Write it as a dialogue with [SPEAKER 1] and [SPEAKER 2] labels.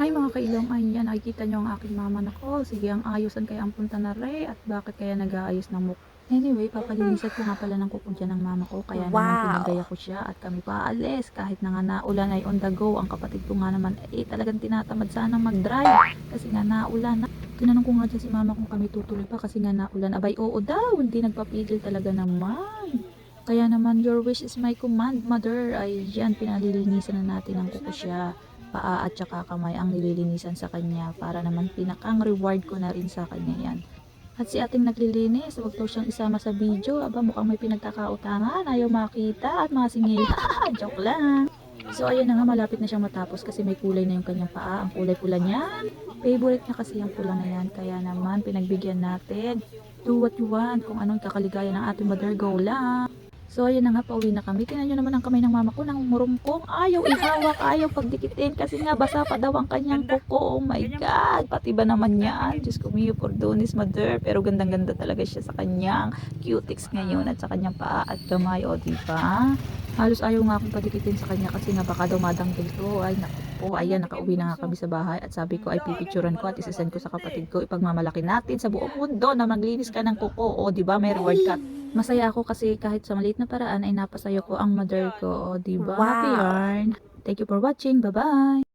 [SPEAKER 1] Hi mga kailong, ayan, nakikita nyo ang aking mama nako. Sige, ang ayusan kaya ang punta na re at bakit kaya nag-aayos ng mukha. Anyway, papalinisan ko nga pala ng kuko dyan ng mama ko. Kaya naman
[SPEAKER 2] Wow.
[SPEAKER 1] pinagaya ko siya at kami paalis. Kahit na nga naulan ay on the go. Ang kapatid ko nga naman eh talagang tinatamad sana mag-drive. Kasi nga naulan na. Tinanong ko nga dyan si mama kung kami tutuloy pa kasi nga naulan. Abay, oo daw. Hindi nagpapigil talaga naman. Kaya naman, your wish is my command, mother. Ay, yan, pinalilinisan na natin ang kuko siya paa at saka kamay ang nililinisan sa kanya para naman pinakang reward ko na rin sa kanya yan. At si ating naglilinis, huwag daw siyang isama sa video. Aba, mukhang may pinagkakautangan. Ayaw makita at masingil. Joke lang. So, ayan na nga, malapit na siyang matapos kasi may kulay na yung kanyang paa. Ang kulay pula niyan. Favorite niya kasi yung pula na yan. Kaya naman, pinagbigyan natin. Do what you want. Kung anong kakaligaya ng ating mother, go lang. So, ayan na nga, pauwi na kami. Tingnan nyo naman ang kamay ng mama ko nang murumkong. Ayaw ihawak, ayaw pagdikitin kasi nga basa pa daw ang kanyang kuko. Oh my God, pati ba naman yan? Diyos ko, Mio Cordonis, mother. Pero gandang-ganda talaga siya sa kanyang cutics ngayon at sa kanyang paa at kamay. O, di ba? Halos ayaw nga akong padikitin sa kanya kasi nga baka daw madanggil to. Ay, naku po. Ayan, nakauwi na nga kami sa bahay at sabi ko ay pipicturan ko at isasend ko sa kapatid ko. Ipagmamalaki natin sa buong mundo na maglinis ka ng kuko. O, di ba? May reward ka. Masaya ako kasi kahit sa maliit na paraan ay napasayo ko ang mother ko. O, di ba?
[SPEAKER 2] Wow.
[SPEAKER 1] Happy yarn. Thank you for watching. Bye-bye.